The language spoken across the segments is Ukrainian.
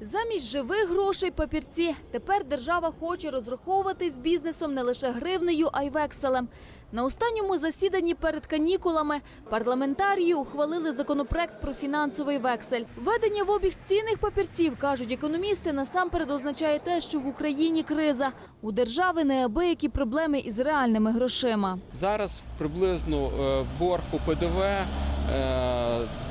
Замість живих грошей папірці тепер держава хоче розраховуватись з бізнесом не лише гривнею, а й векселем. На останньому засіданні перед канікулами парламентарії ухвалили законопроект про фінансовий вексель. Введення в обіг цінних папірців, кажуть економісти, насамперед означає те, що в Україні криза. У держави неабиякі проблеми із реальними грошима. Зараз приблизно е, борг по ПДВ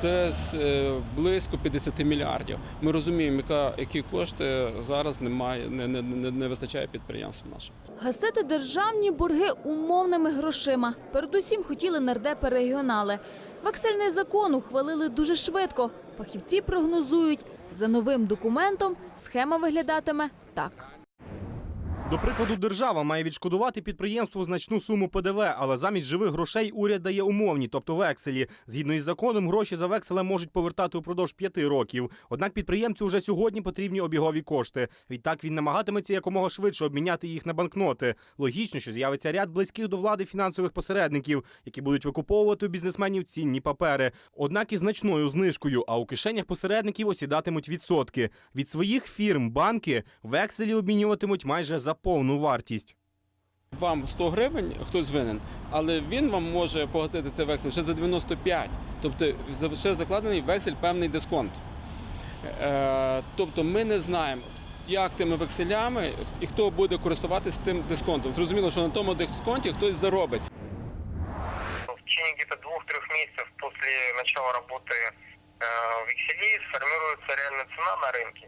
десь е, близько 50 мільярдів. Ми розуміємо, яка, які кошти зараз немає, не, не, не, не вистачає підприємствам нашим. Гасити державні борги умовними грошима. Передусім хотіли нардепи регіонали. Вексельний закон ухвалили дуже швидко. Фахівці прогнозують, за новим документом схема виглядатиме так. До прикладу, держава має відшкодувати підприємству значну суму ПДВ, але замість живих грошей уряд дає умовні, тобто векселі. Згідно із законом, гроші за векселем можуть повертати упродовж п'яти років. Однак підприємцю вже сьогодні потрібні обігові кошти. Відтак він намагатиметься якомога швидше обміняти їх на банкноти. Логічно, що з'явиться ряд близьких до влади фінансових посередників, які будуть викуповувати у бізнесменів цінні папери. Однак із значною знижкою, а у кишенях посередників осідатимуть відсотки. Від своїх фірм банки векселі обмінюватимуть майже за повну вартість. Вам 100 гривень хтось винен, але він вам може погасити цей вексель ще за 95, тобто ще закладений вексель певний дисконт. Е, тобто ми не знаємо, як тими векселями і хто буде користуватися тим дисконтом. Зрозуміло, що на тому дисконті хтось заробить. В течение где-то двух-трех месяцев после начала работы э, векселей формируется на рынке.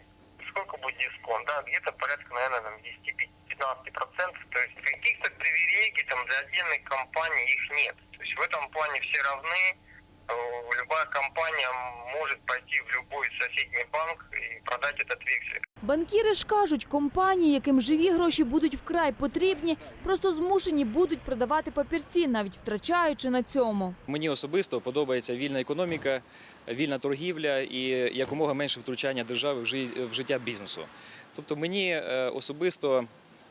Сколько буде дисконт? Да, где-то порядка, наверное, 10-15. 15%. То есть каких-то привилегий там для отдельной компании их нет. То есть в этом плане все равны. Э, любая компания может пойти в любой соседний банк и продать этот вексель. Банкіри ж кажуть, компанії, яким живі гроші будуть вкрай потрібні, просто змушені будуть продавати папірці, навіть втрачаючи на цьому. Мені особисто подобається вільна економіка, вільна торгівля і якомога менше втручання держави в життя бізнесу. Тобто мені е, особисто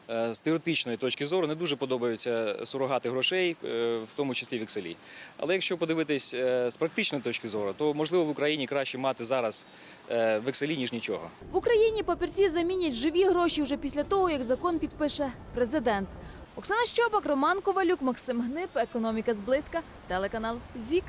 з теоретичної точки зору не дуже подобаються сурогати грошей, е, в тому числі векселі. Але якщо подивитись е, з практичної точки зору, то можливо в Україні краще мати зараз е, векселі, ніж нічого. В Україні папірці замінять живі гроші вже після того, як закон підпише президент. Оксана Щобак, Роман Ковалюк, Максим Гнип, економіка зблизька, телеканал ЗІК.